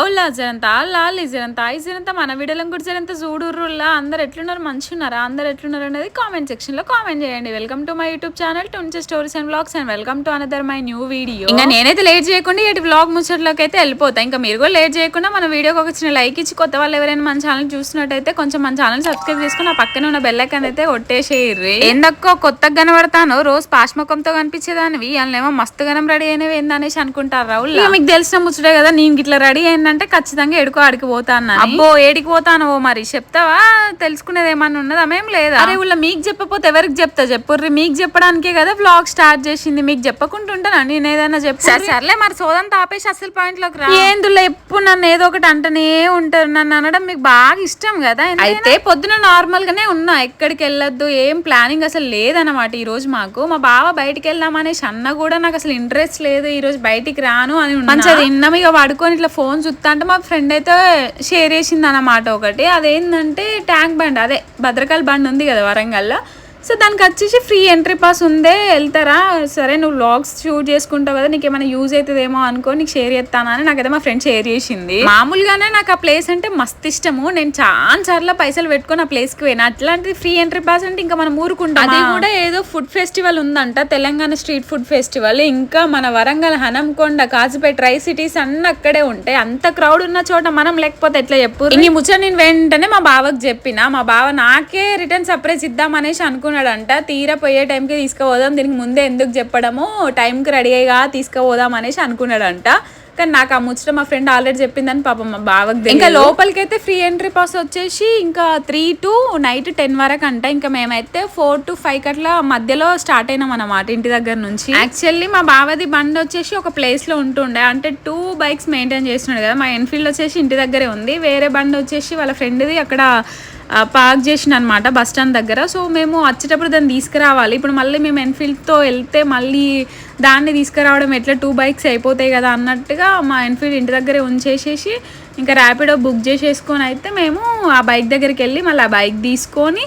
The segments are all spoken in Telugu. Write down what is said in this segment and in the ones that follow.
ఓలా జరంతా అల్లా జరంతా ఈ జరంతా మన వీడియోలో కూడా జరంతా చూడుర్రుల్లా. అందరు ఎట్లున్నారు? మంచిగున్నారా? అందరు ఎట్లున్నారు అనేది కామెంట్ సెక్షన్లో కామెంట్ చేయండి. Welcome to my YouTube channel టుంచే stories and blogs and welcome to another my new video ఇంకా నేనైతే లేట్ చేయకుండా ఇటు బ్లాగ్ ముచ్చట్లోకి అయితే వెళ్ళిపోతా. ఇంకా మీరు కూడా లేట్ చేయకుండా మన వీడియోకి ఒక చిన్న లైక్ ఇచ్చి కొత్త వాళ్ళు ఎవరైనా మన ఛానల్ చూసినట్టయితే కొంచెం మన ఛానల్ సబ్స్క్రైబ్ చేసుకుని ఆ పక్కన ఉన్న బెల్ ఐకాన్ అయితే కొట్టేసేయర్రి ఏందక్కో కొత్తగా కనబడతాను? రోజు పాష్ముఖంతో కనిపించేదానివి. వాళ్ళేమో మస్తు గనం రెడీ అయినవి ఏందనేసి అనుకుంటారు? రావుల్ ఇక మీకు తెలిసిన ముచ్చటే కదా నేను ఇట్లా రెడీ అయిందంటే ఖచ్చితంగా ఎడుకో ఆడికి పోతాను అబ్బో ఏడికి పోతాను ఓ మరి. చెప్తావా? తెలుసుకునేది ఏమన్నా ఉన్నదా? మేం లేదా? అరే ఊళ్ళో మీకు చెప్పకపోతే ఎవరికి చెప్తా? చెప్పుర్రి మీకు చెప్పడానికే కదా బ్లాగ్ స్టార్ట్ చేసింది. మీకు చెప్పకుండా ఉంటానా నేను ఏదైనా చెప్పు. సర్లే మరి సోదంతా ఆపేసి అసలు పాయింట్లోకి రా. ఏందులో ఎప్పుడు నన్ను ఏదో ఒకటి అంటనే ఉంటారు. నన్ను అనడం మీకు బాగా ఇష్టం కదా? అయితే పొద్దున నార్మల్ గానే ఉన్నా. ఎక్కడికి వెళ్ళొద్దు ఏం ప్లానింగ్ అసలు లేదన్నమాట ఈ రోజు మాకు. మా బావ బయటికి వెళ్దామనేసి అన్న కూడా నాకు అసలు ఇంట్రెస్ట్ లేదు. ఈ రోజు బయటికి రాను అని ఉన్నా. మంచిగా తిన్నాం. ఇక పడుకొని ఇట్లా ఫోన్ చూస్తా అంటే మా ఫ్రెండ్ అయితే షేర్ చేసింది అన్నమాట ఒకటి. అదేంటంటే ట్యాంక్ బండ్. అదే భద్రకాళ బండ్ ఉంది కదా వరంగల్లో. సో దానికి వచ్చేసి ఫ్రీ ఎంట్రీ పాస్ ఉందే వెళ్తారా? సరే నువ్వు వ్లాగ్స్ షూట్ చేసుకుంటావు కదా నీకు ఏమైనా యూజ్ అవుతుందేమో అనుకో నీకు షేర్ చేస్తానని నాకైతే మా ఫ్రెండ్ షేర్ చేసింది. మామూలుగానే నాకు ఆ ప్లేస్ అంటే మస్తు ఇష్టము. నేను చాలా సార్లు పైసలు పెట్టుకొని ఆ ప్లేస్కి పోయినా. అట్లాంటిది ఫ్రీ ఎంట్రీ పాస్ అంటే ఇంకా మనం ఊరుకుంటాం అది కూడా ఏదో ఫుడ్ ఫెస్టివల్ ఉందంట తెలంగాణ స్ట్రీట్ ఫుడ్ ఫెస్టివల్ ఇంకా మన వరంగల్ హనంకొండ కాజుపేట ట్రై సిటీస్ అన్ని అక్కడే ఉంటాయి. అంత క్రౌడ్ ఉన్న చోట మనం లేకపోతే ఎట్లా చెప్పు? ఈ ముచ్చట నేను వెంటనే మా బావకి చెప్పిన. మా బావ నాకే రిటర్న్ సర్ప్రైజ్ ఇద్దాం అనేసి అనుకున్నాడంట తీరా పోయే టైంకి తీసుకుపోదాం దీనికి ముందే ఎందుకు చెప్పడము టైంకి రెడీ అయ్యగా తీసుకుపోదాం అనేసి అనుకున్నాడంట. కానీ నాకు ఆ ముచ్చట మా ఫ్రెండ్ ఆల్రెడీ చెప్పిందని పాపం మా బావకి ఇంకా లోపలికైతే ఫ్రీ ఎంట్రీ పాస్ వచ్చేసి ఇంకా త్రీ టు నైట్ టెన్ వరకు అంట ఇంకా మేమైతే ఫోర్ టు ఫైవ్ అట్లా మధ్యలో స్టార్ట్ అయినాం అన్నమాట ఇంటి దగ్గర నుంచి. యాక్చువల్లీ మా బావది బండి వచ్చేసి ఒక ప్లేస్లో ఉంటుండే. అంటే టూ బైక్స్ మెయింటైన్ చేస్తున్నాడు కదా. మా ఎన్ఫీల్డ్ వచ్చేసి ఇంటి దగ్గరే ఉంది. వేరే బండి వచ్చేసి వాళ్ళ ఫ్రెండ్ది అక్కడ పార్క్ చేసిన అనమాట బస్ స్టాండ్ దగ్గర. సో మేము వచ్చేటప్పుడు దాన్ని తీసుకురావాలి. ఇప్పుడు మళ్ళీ మేము ఎన్ఫీల్డ్తో వెళ్తే మళ్ళీ దాన్ని తీసుకురావడం ఎట్లా? టూ బైక్స్ అయిపోతాయి కదా అన్నట్టుగా మా ఎన్ఫీల్డ్ ఇంటి దగ్గరే ఉంచేసేసి ఇంకా ర్యాపిడో బుక్ చేసేసుకొని అయితే మేము ఆ బైక్ దగ్గరికి వెళ్ళి మళ్ళీ ఆ బైక్ తీసుకొని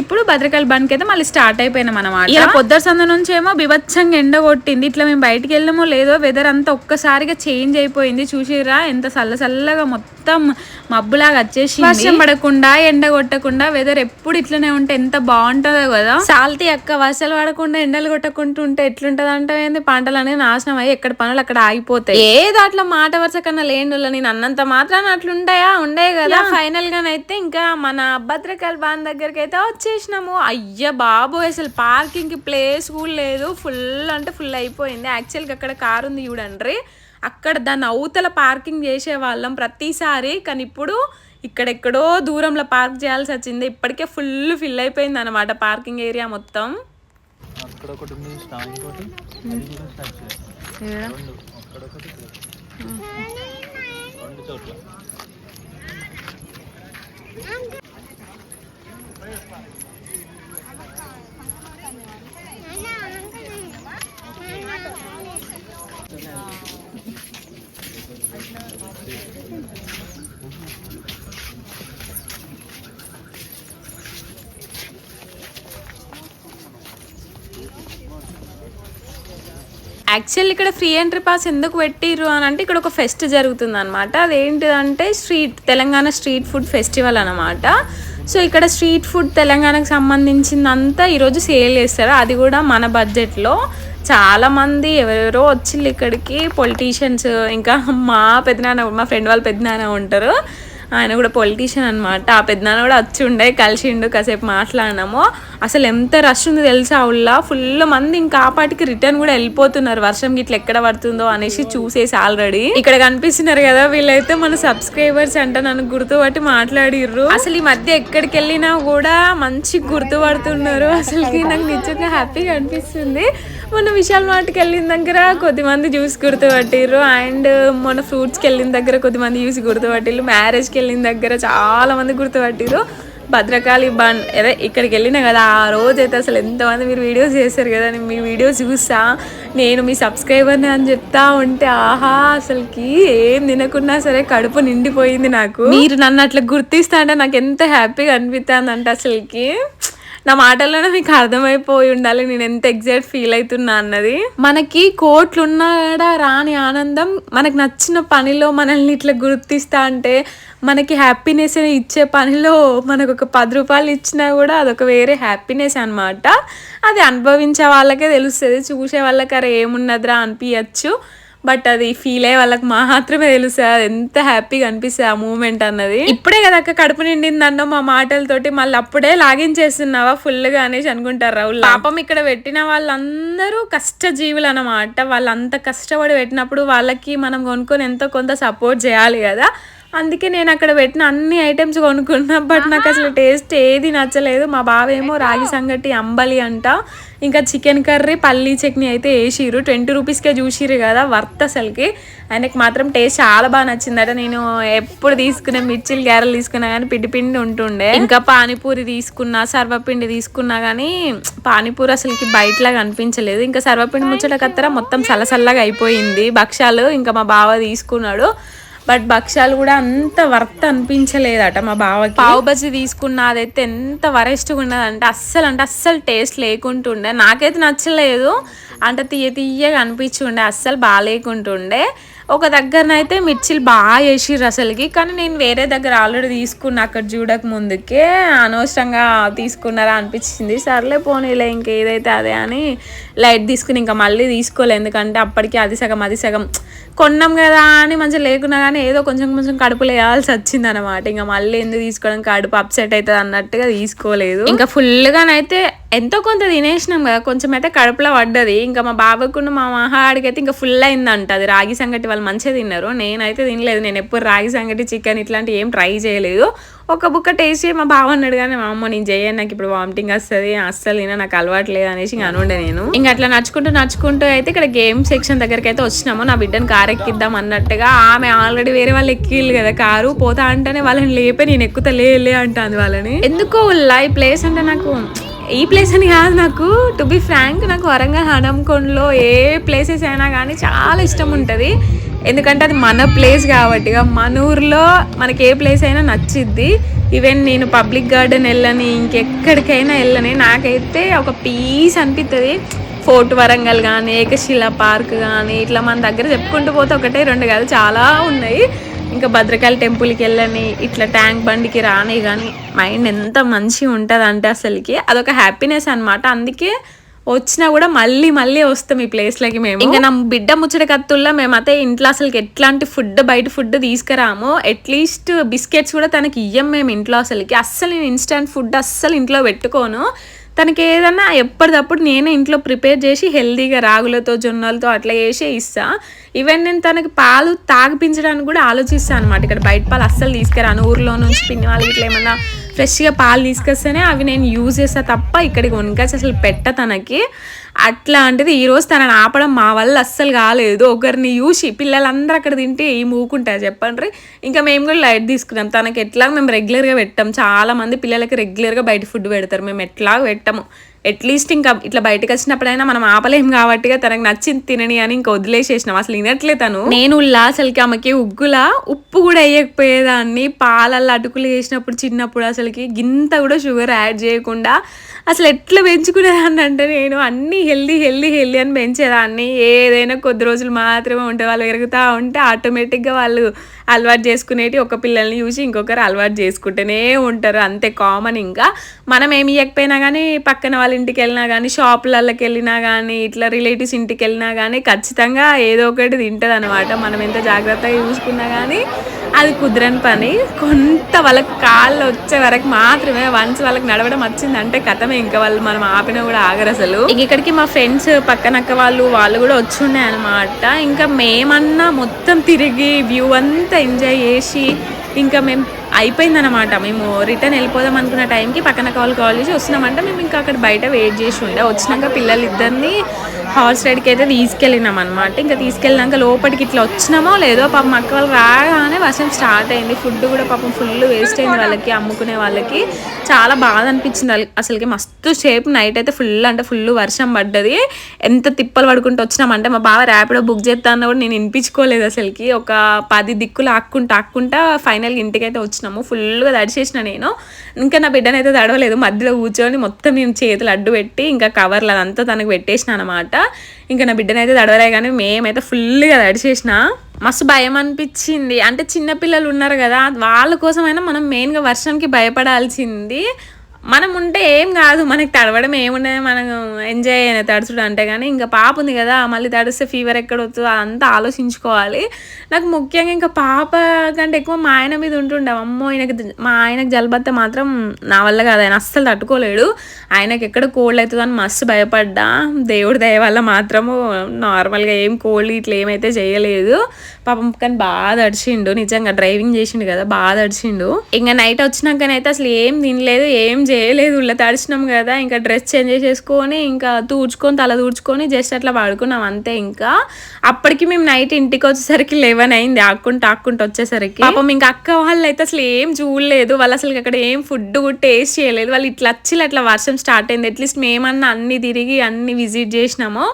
ఇప్పుడు భద్రకాళి బండ్కి అయితే మళ్ళీ స్టార్ట్ అయిపోయినాం అనమాట ఇలా పొద్దున సంద నుంచి ఏమో బిభత్సంగా ఎండ కొట్టింది. ఇట్లా మేము బయటికి వెళ్ళామో లేదో వెదర్ అంతా ఒక్కసారిగా చేంజ్ అయిపోయింది. చూసిరా ఎంత చల్ల చల్లగా మొత్తం మబ్బులాగా వచ్చేసి వర్షం పడకుండా ఎండ కొట్టకుండా వెదర్ ఎప్పుడు ఇట్లనే ఉంటే ఎంత బాగుంటుందో కదా. సాల్తీ అక్క వర్షాలు పడకుండా ఎండలు కొట్టకుండా ఉంటే ఎట్లుంటది అంటే ఏంది? పంటలు అనేది నాశనం అయ్యి ఎక్కడ పనులు అక్కడ ఆగిపోతాయి. ఏదో అట్లా మాట వరుస కన్నా లేని నేను అన్నంత మాత్రాన అట్లుంటాయా ఉండే కదా. ఫైనల్ గానైతే ఇంకా మన భద్రకాళి బాన్ దగ్గరికి అయితే వచ్చేసినాము. అయ్య బాబు అసలు పార్కింగ్కి ప్లేస్ కూడా లేదు. ఫుల్ అంటే ఫుల్ అయిపోయింది. యాక్చువల్గా అక్కడ కారు ఉంది చూడండి. అక్కడ దాన్ని అవతల పార్కింగ్ చేసే వాళ్ళం ప్రతిసారి కానీ ఇప్పుడు ఇక్కడెక్కడో దూరంలో పార్క్ చేయాల్సి వచ్చింది. ఇప్పటికే ఫుల్ ఫిల్ అయిపోయింది అనమాట పార్కింగ్ ఏరియా మొత్తం. అక్కడ ఒకటి ఉంది స్టాండ్ ఒకటి అది కూడా స్టార్ట్ చేయాలి రెండు అక్కడ ఒకటి ఇక్కడ ఒకటి. రెండు చోట్ల యాక్చువల్ ఇక్కడ ఫ్రీ ఎంట్రీ పాస్ ఎందుకు పెట్టిర్రు అని అంటే ఇక్కడ ఒక ఫెస్ట్ జరుగుతుంది అనమాట అదేంటిదంటే street Telangana street food festival అనమాట సో ఇక్కడ స్ట్రీట్ ఫుడ్ తెలంగాణకు సంబంధించిందంతా ఈరోజు సేల్ చేస్తారు. అది కూడా మన బడ్జెట్లో చాలా మంది ఎవరెవరో వచ్చిళ్ళు ఇక్కడికి. పొలిటీషియన్స్ ఇంకా మా పెద్దనాన్న మా ఫ్రెండ్ వాళ్ళ పెద్దనాన్న ఉంటారు. ఆయన కూడా పొలిటీషియన్ అనమాట ఆ పెద్దనాన్న కూడా వచ్చి ఉండే కలిసిండు కాసేపు మాట్లాడినాము. అసలు ఎంత రష్ ఉంది తెలుసా ఉల్లా ఫుల్ మంది ఇంకా ఆ పాటికి రిటర్న్ కూడా వెళ్ళిపోతున్నారు. వర్షం గిట్ల ఎక్కడ పడుతుందో అనేసి చూసేసి ఆల్రెడీ ఇక్కడ కనిపిస్తున్నారు కదా వీళ్ళైతే మన సబ్స్క్రైబర్స్ అంట. నన్ను గుర్తుపట్టి మాట్లాడిర్రు. అసలు ఈ మధ్య ఎక్కడికి వెళ్ళినా కూడా మంచి గుర్తుపడుతున్నారు. అసలుకి నాకు నిజంగా హ్యాపీగా అనిపిస్తుంది. మొన్న విశాల్ మార్ట్కి వెళ్ళిన దగ్గర కొద్దిమంది జ్యూస్ గుర్తుపట్టిర్రు అండ్ మొన్న ఫ్రూట్స్కి వెళ్ళిన దగ్గర కొద్దిమంది జ్యూస్ గుర్తుపట్టిర్రు మ్యారేజ్కి వెళ్ళిన దగ్గర చాలామంది గుర్తుపట్టిర్రు భద్రకాళి బండ్ అదే ఇక్కడికి వెళ్ళిన కదా ఆ రోజు అయితే అసలు ఎంతమంది మీరు వీడియోస్ చేశారు కదా నేను మీ వీడియోస్ చూసా. నేను మీ సబ్స్క్రైబర్ని అని చెప్తా ఉంటే ఆహా అసలుకి ఏం తినకున్నా సరే కడుపు నిండిపోయింది నాకు. మీరు నన్ను అట్లా గుర్తిస్తా అంటే నాకు ఎంత హ్యాపీగా అనిపిస్తుంది అంటే అసలుకి. నా మాటల్లోనే మీకు అర్థమైపోయి ఉండాలి. నేను ఎంత ఎగ్జైట్ ఫీల్ అవుతున్నా అన్నది. మనకి కోట్లున్నాడా రాని ఆనందం మనకు నచ్చిన పనిలో మనల్ని ఇట్లా గుర్తిస్తా అంటే మనకి హ్యాపీనెస్ ఇచ్చే పనిలో మనకు ఒక పది రూపాయలు ఇచ్చినా కూడా అదొక వేరే హ్యాపీనెస్ అన్నమాట. అది అనుభవించే వాళ్ళకే తెలుస్తుంది. చూసే వాళ్ళకి అరే ఏమున్నదిరా అనిపించచ్చు బట్ అది ఫీల్ అయ్యే వాళ్ళకి మాత్రమే తెలుస్తుంది అది ఎంత హ్యాపీగా అనిపిస్తుంది ఆ మూమెంట్ అన్నది. ఇప్పుడే కదా అక్క కడుపు నిండిందన్న మా మాటలతోటి మళ్ళీ అప్పుడే లాగిన్ చేస్తున్నావా? ఫుల్గా అనేసి అనుకుంటారు రావులు పాపం ఇక్కడ పెట్టిన వాళ్ళందరూ కష్టజీవులు అన్నమాట. వాళ్ళు అంత కష్టపడి పెట్టినప్పుడు వాళ్ళకి మనం కొనుక్కొని ఎంతో కొంత సపోర్ట్ చేయాలి కదా. అందుకే నేను అక్కడ పెట్టిన అన్ని ఐటమ్స్ కొనుక్కున్నా బట్ నాకు అసలు టేస్ట్ ఏది నచ్చలేదు. మా బావ ఏమో రాగి సంగటి అంబలి అంట. ఇంకా చికెన్ కర్రీ పల్లీ చట్నీ అయితే వేసిర్రు. ట్వంటీ రూపీస్కే చూసిర్రు కదా వర్త్ అసలుకి. ఆయనకి మాత్రం టేస్ట్ చాలా బాగా నచ్చిందట. నేను ఎప్పుడు తీసుకునే మిర్చిలు గ్యారెలు తీసుకున్నా కానీ పిండి పిండి ఉంటుండే. ఇంకా పానీపూరి తీసుకున్నా సర్వపిండి తీసుకున్నా కానీ పానీపూరి అసలుకి బయటలాగా అనిపించలేదు. ఇంకా సర్వపిండి ముచ్చట కత్తర మొత్తం సలసల్లగా అయిపోయింది. భక్ష్యాలు ఇంకా మా బావ తీసుకున్నాడు. బట్ భక్ష్యాలు కూడా అంత వర్త్ అనిపించలేదట మా బావకి. పావు బజ్జీ తీసుకున్న అదైతే ఎంత వరెస్ట్గా ఉన్నదంటే అస్సలు అంటే అస్సలు టేస్ట్ లేకుంటుండే. నాకైతే నచ్చలేదు. అంటే తీయ తీయగా అనిపించుండే అస్సలు బాగాలేకుంటుండే ఒక దగ్గరనైతే మిర్చిలు బాగా వేసిర్రు అసలుకి. కానీ నేను వేరే దగ్గర ఆల్రెడీ తీసుకున్నా అక్కడ చూడక ముందుకే అనవసరంగా తీసుకున్నారా అనిపించింది. సర్లే పోనీలే ఇంకేదైతే అదే అని లైట్ తీసుకుని ఇంకా మళ్ళీ తీసుకోలే. ఎందుకంటే అప్పటికి అది సగం అది సగం. కొన్నాం కదా అని మంచిగా లేకున్నా కానీ ఏదో కొంచెం కొంచెం కడుపులో వేయాల్సి వచ్చింది అనమాట ఇంకా మళ్ళీ ఎందుకు తీసుకోవడం? కడుపు అప్సెట్ అవుతుంది అన్నట్టుగా తీసుకోలేదు. ఇంకా ఫుల్గానైతే ఎంతో కొంత తినేసినాం కదా కొంచెం అయితే కడుపులో పడ్డది. ఇంకా మా బాబాకున్న మా మహాడికి అయితే ఇంకా ఫుల్ అయిందంట. అది రాగి సంగటి వాళ్ళు మంచిగా తిన్నారు. నేనైతే తినలేదు. నేను ఎప్పుడు రాగి సంగటి చికెన్ ఇట్లాంటివి ఏం ట్రై చేయలేదు. ఒక బుక్క టేస్ట్ చేయి. మా బావ అన్నాడు కానీ మా అమ్మ నేను చేయను. నాకు ఇప్పుడు వామిటింగ్ వస్తుంది. అస్సలు తిన నాకు అలవాటు లేదు అనేసి ఇంకా అనుండే నేను. ఇంకా అట్లా నడుచుకుంటూ నడుచుకుంటూ అయితే ఇక్కడ గేమ్ సెక్షన్ దగ్గరికి అయితే వచ్చినాము. నా బిడ్డను కార్ ఎక్కిద్దాం అన్నట్టుగా. ఆమె ఆల్రెడీ వేరే వాళ్ళు ఎక్కిళ్ళు కదా కారు. పోతా అంటేనే వాళ్ళని లేపే నేను ఎక్కుతా లే అంటాను వాళ్ళని. ఎందుకో ఉల్లా ఈ ప్లేస్ అంటే నాకు ఈ ప్లేస్ అని కాదు నాకు. టు బి ఫ్రాంక్ నాకు వరంగల్ హనంకొండలో ఏ ప్లేసెస్ అయినా కానీ చాలా ఇష్టం ఉంటుంది. ఎందుకంటే అది మన ప్లేస్ కాబట్టి ఇక మన ఊర్లో మనకి ఏ ప్లేస్ అయినా నచ్చిద్ది. ఈవెన్ నేను పబ్లిక్ గార్డెన్ వెళ్ళని ఇంకెక్కడికైనా వెళ్ళని నాకైతే ఒక పీస్ అనిపిస్తుంది ఫోర్ట్ వరంగల్ కానీ ఏకశిల పార్క్ కానీ ఇట్లా మన దగ్గర చెప్పుకుంటూ పోతే ఒకటే రెండు కాదు చాలా ఉన్నాయి. ఇంకా భద్రకాళి టెంపుల్కి వెళ్ళని ఇట్లా ట్యాంక్ బండికి రాని కానీ మైండ్ ఎంత మంచిగా ఉంటుంది అంటే అసలుకి అదొక హ్యాపీనెస్ అన్నమాట. అందుకే వచ్చినా కూడా మళ్ళీ మళ్ళీ వస్తాం ఈ ప్లేస్లకి మేము. ఇంకా నా బిడ్డ ముచ్చట కత్తుల్లో మేమైతే ఇంట్లో అసలుకి ఎట్లాంటి ఫుడ్ బయట ఫుడ్ తీసుకురాము అట్లీస్ట్ బిస్కెట్స్ కూడా తనకి ఇయ్యం మేము ఇంట్లో అసలుకి. అస్సలు నేను ఇన్స్టెంట్ ఫుడ్ అస్సలు ఇంట్లో పెట్టుకోను. తనకి ఏదన్నా ఎప్పటిదప్పుడు నేనే ఇంట్లో ప్రిపేర్ చేసి హెల్తీగా రాగులతో జొన్నలతో అట్లా చేసి ఇస్తా. ఈవెన్ నేను తనకి పాలు తాగిపించడానికి కూడా ఆలోచిస్తాను అనమాట ఇక్కడ బయట పాలు అస్సలు తీసుకురాను. ఊర్లో నుంచి పిన్ని వాళ్ళు ఇట్లా ఏమన్నా ఫ్రెష్గా పాలు తీసుకొస్తేనే అవి నేను యూజ్ చేస్తా తప్ప ఇక్కడికి వనకాసి అసలు పెట్ట తనకి. అట్లాంటిది ఈరోజు తనని ఆపడం మా వల్ల అస్సలు కాలేదు. ఒకరిని చూసి పిల్లలందరూ అక్కడ తింటే ఏం ఊకుంటారు చెప్పండి ఇంకా మేము కూడా లైట్ తీసుకున్నాం. తనకి ఎట్లా మేము రెగ్యులర్గా పెట్టాం. చాలా మంది పిల్లలకి రెగ్యులర్గా బయట ఫుడ్ పెడతారు. మేము ఎట్లా పెట్టాము. అట్లీస్ట్ ఇంకా ఇట్లా బయటకు వచ్చినప్పుడైనా మనం ఆపలేం కాబట్టి తనకు నచ్చింది తినని అని ఇంకా వదిలేసేసినాం. అసలు తినట్లే తను. నేను ఉల్లా అసలుకి ఆమెకి ఉగ్గులా ఉప్పు కూడా వేయకపోయేదాన్ని. పాలల్లో అటుకులు వేసినప్పుడు చిన్నప్పుడు అసలుకి గింత కూడా షుగర్ యాడ్ చేయకుండా అసలు ఎట్లా పెంచుకునేదాన్ని అంటే నేను అన్ని హెల్దీ హెల్దీ హెల్దీ అని పెంచేదాన్ని. ఏదైనా కొద్ది రోజులు మాత్రమే ఉంటే వాళ్ళు ఎరుగుతూ ఉంటే ఆటోమేటిక్గా వాళ్ళు అలవాటు చేసుకునేటి ఒక పిల్లల్ని చూసి ఇంకొకరు అలవాటు చేసుకుంటూనే ఉంటారు. అంతే కామన్ ఇంకా. మనం ఏమి ఇవ్వకపోయినా కానీ పక్కన వాళ్ళ ఇంటికి వెళ్ళినా కానీ షాపులకి వెళ్ళినా కానీ ఇట్లా రిలేటివ్స్ ఇంటికి వెళ్ళినా కానీ ఖచ్చితంగా ఏదో ఒకటి తింటుంది అనమాట మనం ఎంత జాగ్రత్తగా చూసుకున్నా కానీ అది కుదరని పని. కొంత వాళ్ళకి కాళ్ళు వచ్చే వరకు మాత్రమే వన్స్ వాళ్ళకి నడవడం వచ్చిందంటే కథమే. ఇంకా వాళ్ళు మనం ఆపినా కూడా ఆగరు అసలు. ఇక్కడికి మా ఫ్రెండ్స్ పక్కనక్క వాళ్ళు వాళ్ళు కూడా వచ్చిండే అనమాట ఇంకా మేమన్నా మొత్తం తిరిగి వ్యూ అంతా ఎంజాయ్ చేసి ఇంకా మేము అయిపోయిందనమాట మేము రిటర్న్ వెళ్ళిపోదాం అనుకున్న టైంకి పక్కన కాల్ కాల్ చేసి వస్తున్నామంటే మేము ఇంకా అక్కడ బయట వెయిట్ చేసి ఉండే. వచ్చినాక పిల్లలు ఇద్దరిని హార్స్ రైడ్కి అయితే తీసుకెళ్ళినాం అనమాట ఇంకా తీసుకెళ్ళినాక లోపలికి ఇట్లా వచ్చినామో లేదో పాపం అక్క వాళ్ళు రాగానే వర్షం స్టార్ట్ అయింది. ఫుడ్ కూడా పాపం ఫుల్ వేస్ట్ అయింది వాళ్ళకి అమ్ముకునే వాళ్ళకి. చాలా బాధ అనిపించింది వాళ్ళకి. అసలుకి మస్తు షేప్ నైట్ అయితే ఫుల్ అంటే ఫుల్ వర్షం పడ్డది. ఎంత తిప్పలు పడుకుంటూ వచ్చినామంటే మా బావ ర్యాపిడో బుక్ చేస్తాను కూడా నేను వినిపించుకోలేదు అసలుకి. ఒక పది దిక్కులు ఆక్కుంటా ఆక్కుంటా ఫైనల్గా ఇంటికైతే వచ్చినాము. ఫుల్గా తడిచేసిన నేను. ఇంకా నా బిడ్డనైతే తడవలేదు. మధ్యలో కూర్చొని మొత్తం నేను చేతులు అడ్డు పెట్టి ఇంకా కవర్లు అదంతా తనకు పెట్టేసిన అనమాట ఇంకా నా బిడ్డనైతే తడవలే కానీ మేమైతే ఫుల్గా తడిచేసిన. మస్తు భయం అనిపించింది. అంటే చిన్నపిల్లలు ఉన్నారు కదా వాళ్ళ కోసమైనా మనం మెయిన్గా వర్షంకి భయపడాల్సింది. మనం ఉంటే ఏం కాదు మనకి తడవడం ఏముండదు మనం ఎంజాయ్ అయిన తడుచుడు అంటే కానీ ఇంకా పాప ఉంది కదా మళ్ళీ తడిస్తే ఫీవర్ ఎక్కడ వస్తుందో అదంతా ఆలోచించుకోవాలి. నాకు ముఖ్యంగా ఇంకా పాప కంటే ఎక్కువ మా ఆయన మీద ఉంటుండే. అమ్మో ఆయనకి మా ఆయనకు జలబత్త మాత్రం నా వల్ల కాదు. ఆయన అస్సలు తట్టుకోలేడు. ఆయనకి ఎక్కడ కోల్డ్ అవుతుందో అని మస్తు భయపడ్డా. దేవుడి దయ వల్ల మాత్రము నార్మల్గా ఏం కోల్డ్ ఇట్లా ఏమైతే చేయలేదు. పాపం కానీ బాగా తడిచిండు. నిజంగా డ్రైవింగ్ చేసిండు కదా బాగా తడిచిండు. ఇంకా నైట్ వచ్చినాకనైతే అసలు ఏం తినలేదు ఏం చేయలేదు ఉళ్ళ తడిచినాం కదా ఇంకా డ్రెస్ చేంజ్ చేసేసుకొని ఇంకా తూడ్చుకొని తల తూడ్చుకొని జస్ట్ అట్లా పడుకున్నాం అంతే ఇంకా. అప్పటికి మేము నైట్ ఇంటికి వచ్చేసరికి లెవెన్ అయింది ఆక్కుంటూ ఆక్కుంటూ వచ్చేసరికి. పాపం ఇంకా అక్క వాళ్ళు అయితే అసలు ఏం చూడలేదు వాళ్ళు అసలు అక్కడ ఏం ఫుడ్ టేస్ట్ చేయలేదు. వాళ్ళు ఇట్లా వచ్చి అట్లా వర్షం స్టార్ట్ అయింది. అట్లీస్ట్ మేమన్నా అన్ని తిరిగి అన్ని విజిట్ చేసినాము.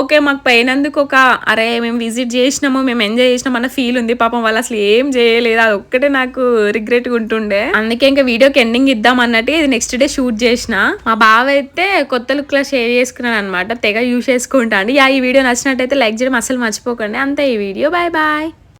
ఓకే మాకు పోయినందుకు ఒక అరే మేము విజిట్ చేసినాము మేము ఎంజాయ్ చేసినాం అన్న ఫీల్ ఉంది. పాపం వాళ్ళు అసలు ఏం చేయలేదు. అది ఒక్కటే నాకు రిగ్రెట్ ఉంటుండే అందుకే ఇంకా వీడియోకి ఎండింగ్ ఇద్దాం అన్నట్టు ఇది నెక్స్ట్ డే షూట్ చేసిన. మా బావ అయితే కొత్త లుక్లో షేర్ చేసుకున్నాను అనమాట తెగ యూస్ చేసుకుంటా అండి యా ఈ వీడియో నచ్చినట్టయితే లైక్ చేయడం అసలు మర్చిపోకండి. అంతే ఈ వీడియో. Bye bye